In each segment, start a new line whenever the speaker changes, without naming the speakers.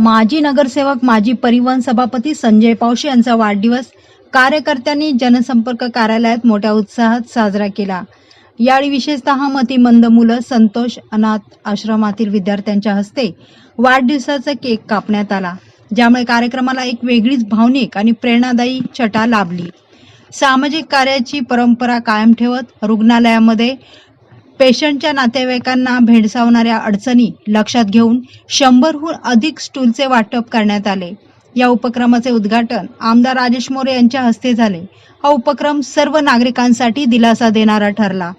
माजी नगरसेवक माजी परिवहन सभापती संजय पावशे यांचा वाढदिवस कार्यकर्त्यांनी जनसंपर्क कार्यालयात मोठ्या उत्साहात साजरा केला. यावेळी विशेषतः मतिमंद मुलं संतोष अनाथ आश्रमातील विद्यार्थ्यांच्या हस्ते वाढदिवसाचा केक कापण्यात आला ज्यामुळे कार्यक्रमाला एक वेगळीच भावनिक आणि प्रेरणादायी छटा लाभली. सामाजिक कार्याची परंपरा कायम ठेवत रुग्णालयामध्ये पेशंटच्या नातेवाईकांना भेडसावणाऱ्या अडचणी लक्षात घेऊन शंभरहून अधिक स्टूलचे वाटप करण्यात आले. या उपक्रमाचे उद्घाटन आमदार राजेश मोरे यांच्या हस्ते झाले. हा उपक्रम सर्व नागरिकांसाठी दिलासा देणारा ठरला.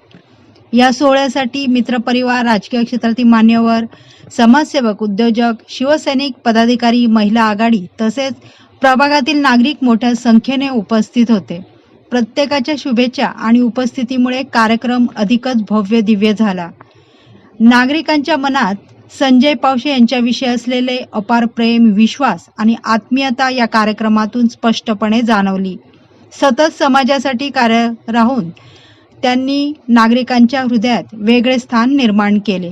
या सोहळ्यासाठी मित्रपरिवार राजकीय क्षेत्रातील मान्यवर समाजसेवक उद्योजक शिवसैनिक पदाधिकारी महिला आघाडी तसेच प्रभागातील नागरिक मोठ्या संख्येने उपस्थित होते. प्रत्येकाच्या शुभेच्छा आणि उपस्थितीमुळे कार्यक्रम अधिकच भव्य दिव्य झाला. नागरिकांच्या मनात संजय पावशे यांच्याविषयी असलेले अपार प्रेम विश्वास आणि आत्मीयता या कार्यक्रमातून स्पष्टपणे जाणवली. सतत समाजासाठी कार्य राहून त्यांनी नागरिकांच्या हृदयात वेगळे स्थान निर्माण केले.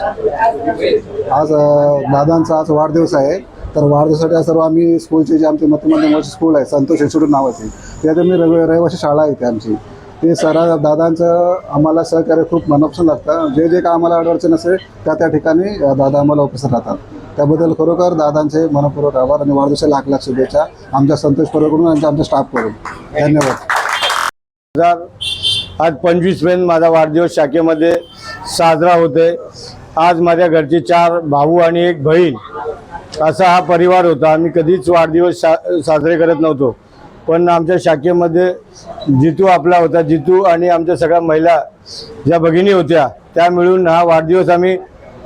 आज दादांचा आज वाढदिवस आहे. तर वाढदिवसासाठी सर्व आम्ही स्कूलचे जे आमचे मध्यमध्यम स्कूल आहे संतोष इन्स्टिट्यूट नावाचे त्यात आम्ही रवि रहिवासी शाळा आहे इथे आमची. ते सरा दादांचं आम्हाला सहकार्य खूप मनापासून लागतं. जे जे काय आम्हाला अडचण असेल त्या त्या ठिकाणी दादा आम्हाला उपस्थित राहतात. त्याबद्दल खरोखर दादांचे मनपूर्वक आभार आणि वाढदिवसा लाख लाख शुभेच्छा आमच्या संतोष परवकडून आणि आमच्या स्टाफकडून धन्यवाद.
आज पंचवीस मेन माझा वाढदिवस शाखेमध्ये साजरा होतोय. आज माझ्या घरचे चार भाऊ आणि एक बहीण असा हा परिवार होता. आम्ही कधीच वाढदिवस सा साजरे करत नव्हतो. पण आमच्या शाखेमध्ये जितू आपला होता जितू आणि आमच्या सगळ्या महिला ज्या भगिनी होत्या त्या मिळून हा वाढदिवस आम्ही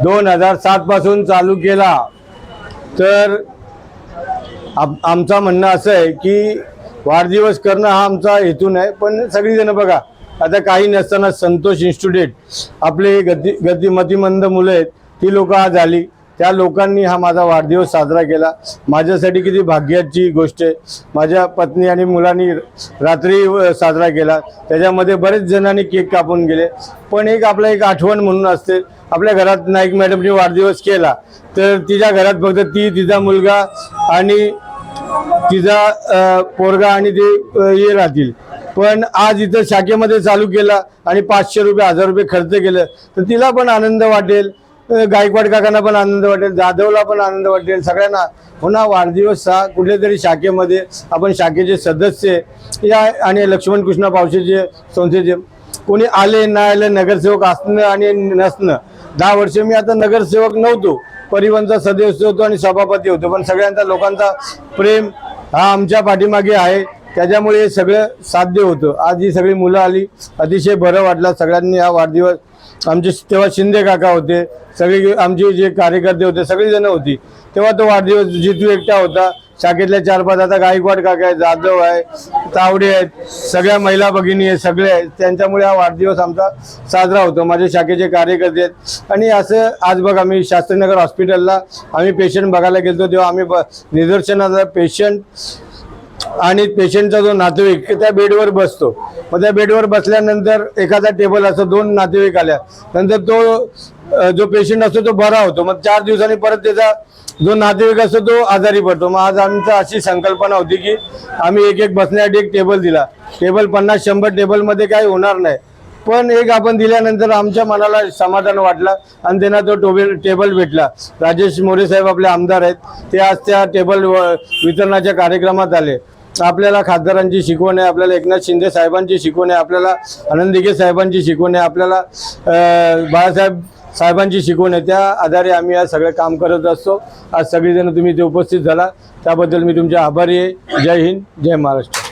दोन हजार सातपासून चालू केला. तर आप आमचं म्हणणं असं आहे की वाढदिवस करणं हा आमचा हेतू नाही पण सगळीजणं बघा आता काही नसताना संतोष इन्स्टिट्यूट आपले गती मतिमंद मुलं आहेत ती लोक आज आली. त्या लोकांनी हा माझा वाढदिवस साजरा केला. माझ्यासाठी किती भाग्याची गोष्ट आहे. माझ्या पत्नी आणि मुलांनी रात्री साजरा केला. त्याच्यामध्ये बरेच जणांनी केक कापून गेले. पण एक आपला एक आठवण म्हणून असते. आपल्या घरात नाईक मॅडमनी वाढदिवस केला. तर तिच्या घरात फक्त ती तिचा मुलगा आणि तिचा पोरगा आणि ते हे राहतील. पण आज इथं शाखेमध्ये चालू केला आणि पाचशे रुपये हजार रुपये खर्च केलं तर तिला पण आनंद वाटेल. गायकवाड काकांना पण आनंद वाटेल जाधवला पण आनंद वाटेल. सगळ्यांना पुन्हा वाढदिवस हा कुठल्या तरी शाखेमध्ये आपण शाखेचे सदस्य या आणि लक्ष्मण कृष्ण पावशेचे संस्थेचे कोणी आले नाही आले नगरसेवक असणं आणि नसणं. दहा वर्ष मी आता नगरसेवक नव्हतो परिवहनचा सदस्य होतो आणि सभापती होतो पण सगळ्यांचा लोकांचा प्रेम हा आमच्या पाठीमागे आहे. त्याच्यामुळे हे सगळं साध्य होतं. आज ही सगळी मुलं आली. अतिशय बरं वाटलं. सगळ्यांनी हा वाढदिवस आमचे तेव्हा शिंदे काका होते. सगळे आमचे जे कार्यकर्ते होते सगळीजण होती. तेव्हा तो वाढदिवस जितू एकटा होता. शाखेतल्या चार पाच आता गायकवाड काका आहेत जाधव आहे तावडे आहेत सगळ्या महिला भगिनी आहेत सगळे आहेत. त्यांच्यामुळे हा वाढदिवस आमचा साजरा होतो. माझे शाखेचे कार्यकर्ते आहेत. आणि असं आज बघ आम्ही शास्त्रीनगर हॉस्पिटलला आम्ही पेशंट बघायला गेलो तेव्हा आम्ही ब- निदर्शनाचा पेशंट आणि पेशंटचा जो नातेवाईक त्या बेडवर बसतो. मग त्या बेडवर बसल्यानंतर एखादा टेबल असतो दोन नातेवाईक आल्या नंतर तो जो पेशंट असतो तो बरा होतो. मग चार दिवसांनी परत त्याचा जो नातेवाईक असतो तो आजारी पडतो. मग आज आमचा अशी संकल्पना होती की आम्ही एक एक बसण्यासाठी एक टेबल दिला. टेबल पन्नास शंभर टेबलमध्ये काही होणार नाही. पण एक आपण दिल्यानंतर आमच्या मनाला समाधान वाटलं आणि त्यांना तो टोबेल टेबल भेटला. राजेश मोरे साहेब आपले आमदार आहेत. ते आज त्या टेबल व- वितरणाच्या कार्यक्रमात आले. आपल्याला खासदारांची शिकवण आहे आपल्याला एकनाथ शिंदे साहेबांची शिकवण आहे आपल्याला आनंद दिघे साहेबांची शिकवण आहे आपल्याला बाळासाहेब साहेबांची शिकवण आहे. त्या आधारे आम्ही आज सगळं काम करत असतो. आज सगळेजण तुम्ही इथे उपस्थित झाला. त्याबद्दल मी तुमचे आभारी आहे. जय हिंद जय महाराष्ट्र.